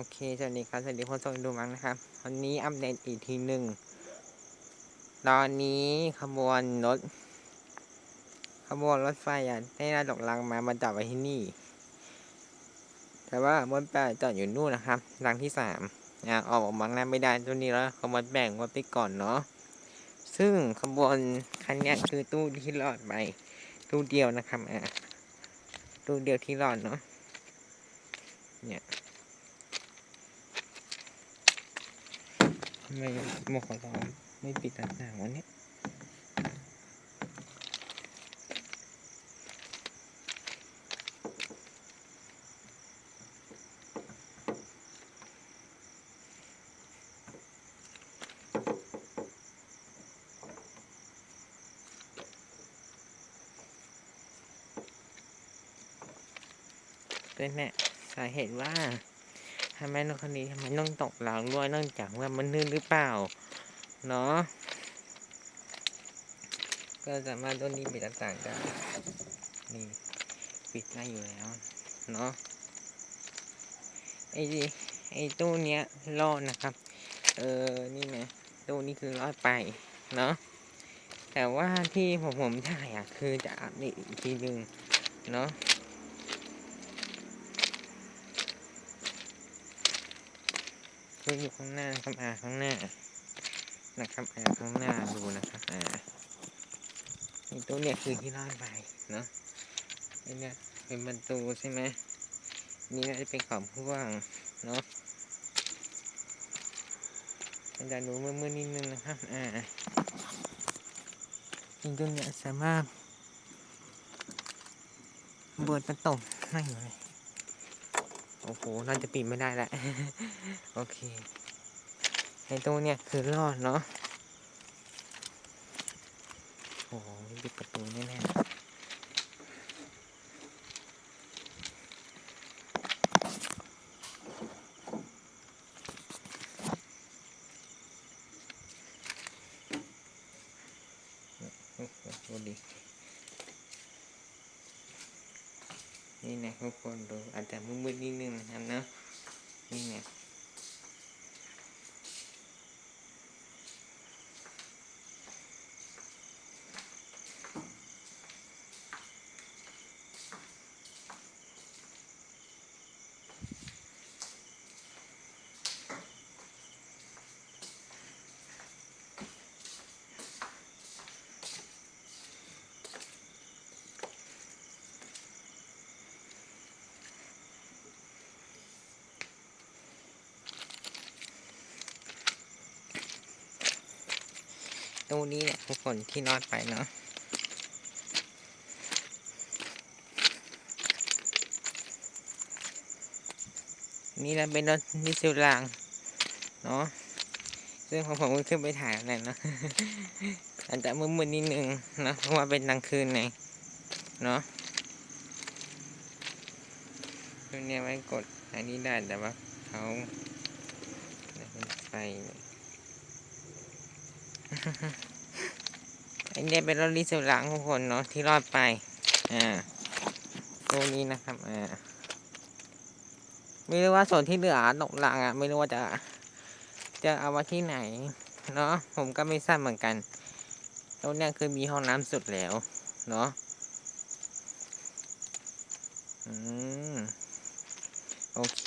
โอเค สวัสดีครับ สวัสดีคนส่งดูมังนะครับ วันนี้อัปเดตอีกทีหนึ่ง ตอนนี้ขบวนรถ ขบวนรถไฟอะได้นาดอกลังมามาจอดไว้ที่นี่ แต่ว่าบนแปดจอดอยู่นู่นนะครับรังที่สามอะออกมาหน้าไม่ได้ตัวนี้แล้วขบวนแบ่งไว้ไปก่อนเนาะ ซึ่งขบวนคันนี้คือตู้ที่รอดไป ตู้เดียวนะครับ อะ ตู้เดียวที่รอดเนาะ เนี่ย ทำไมโมขอร้องไม่ปิดหน้าต่างวันนี้เป็นแน่สาเหตุว่า ทำไมน้องคนนี้ทำไมต้องตกหลังด้วยเนื่องจากว่ามันนื่นหรือเปล่า เนาะก็สามารถต้นนี้ปิดต่างๆได้นี่ปิดได้อยู่แล้ว เนาะไอ้ไอ้ตู้เนี้ยรอดนะครับ เออนี่ไงตู้นี้คือรอดไปเนาะแต่ว่าที่ผมผมถ่ายอะคือจะอัปเดตอีกทีหนึ่งเนาะ คืออยู่ข้างหน้าครับอ่าข้างหน้า นะครับอ่าข้างหน้าดูนะครับอ่านี่ตัวเนี่ยคือที่รอดไปเนาะไอ้เนี่ยเป็นประตูใช่ไหมนี่น่าจะเป็นขอบพ่วงเนาะอาจารย์ดูมือๆนิดนึงนะครับอ่าจริงตัวเนี่ยสามารถเปิดประตูได้อยู่เลย โอ้โหน่าจะปิดไม่ได้แล้วโอเคไอ้ตัวเนี่ยคือรอดเนาะโอ้โหปิดประตูแน่ๆโอ้โหดูดิ นี่นะทุกคนดูอาจจะมืดๆนิดนึงนะครับเนาะนี่นะ ตู้นี้เนี่ยทุกคนที่รอดไปเนาะนี่นะเป็นรถนิสลางเนาะซึ่งของผมก็ขึ้นไปถ่ายอะไรเนาะอาจจะมืดๆนิดนึงเนาะเพราะว่าเป็นกลางคืนไงเนาะตัวเนี้ยไว้กดอันนี้ได้แต่ว่าเขาเป็นไฟ อันนี้เป็นรถลิสลังทุกคนเนาะที่รอดไป อ่าตัวนี้นะครับ อ่า ไม่รู้ว่าส่วนที่เหลือตกหลังอะ ไม่รู้ว่าจะ จะเอาไว้ที่ไหน เนาะ ผมก็ไม่ทราบเหมือนกัน ตรงเนี้ยคือมีห้องน้ำสุดแล้ว เนาะ อืม โอเค